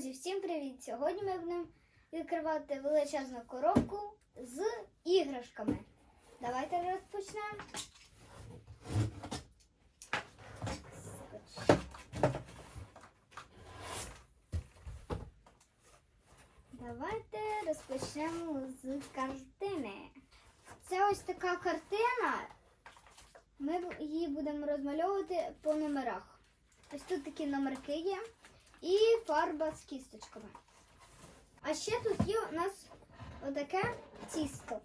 Друзі, всім привіт! Сьогодні ми будемо відкривати величезну коробку з іграшками. Давайте розпочнемо. Давайте розпочнемо з картини. Це ось така картина. Ми її будемо розмальовувати по номерах. Ось тут такі номерки є і фарба з кісточками. А ще тут є у нас отаке тісто.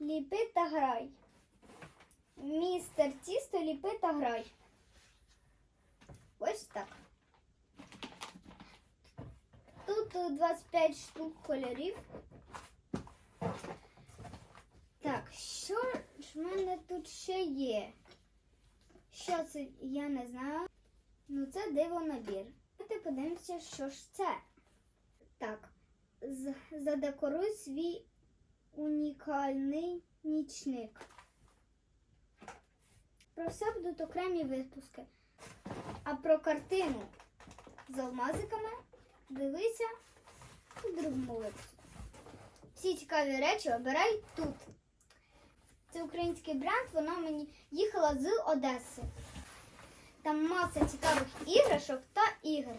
Ліпи та грай. Містер тісто, ліпи та грай. Ось так. Тут е, 25 штук кольорів. Так, що ж в мене тут ще є? Що це, я не знаю. Ну, це диво набір. Давайте подивимося, що ж це. Так, задекоруй свій унікальний нічник. Про все будуть окремі випуски. А про картину з алмазиками дивися у другому випуску. Всі цікаві речі обирай тут. Це український бренд, вона мені їхала з Одеси. Там маса цікавих іграшок та ігор.